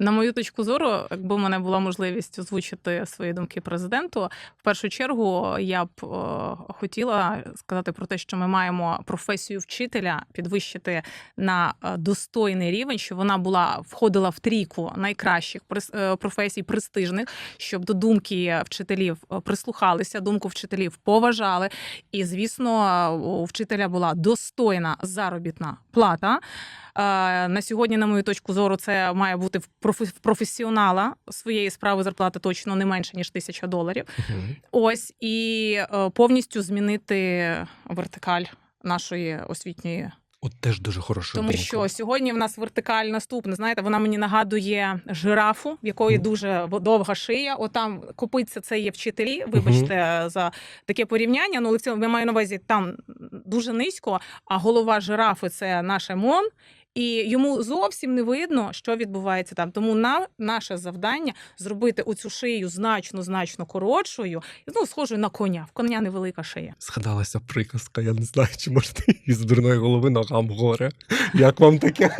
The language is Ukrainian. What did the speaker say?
На мою точку зору, якби в мене була можливість озвучити свої думки президенту, в першу чергу я б е, хотіла сказати про те, що ми маємо професію вчителя підвищити на е, достойний рівень, щоб вона була входила в трійку найкращих е, професій престижних, щоб до думки вчителів прислухалися, думку вчителів поважали. І, звісно, у вчителя була достойна заробітна плата. На сьогодні, на мою точку зору, це має бути в професіонала своєї справи зарплата точно не менше ніж тисяча доларів. Ось і е, повністю змінити вертикаль нашої освітньої От теж дуже хороша тому думка. що сьогодні в нас вертикаль наступна. Знаєте, вона мені нагадує жирафу, в якої Мгм. дуже довга шия. Отам копиться це є вчителі. Вибачте за таке порівняння. Ну але в цьому я маю на увазі там дуже низько. А голова жирафи це наш ЕМОН. І йому зовсім не видно, що відбувається там. Тому на наше завдання зробити оцю шию значно значно коротшою, ну схожою на коня. В коня невелика шия. Згадалася приказка, я не знаю, чи можете із дурної голови ногам горе. Як вам таке?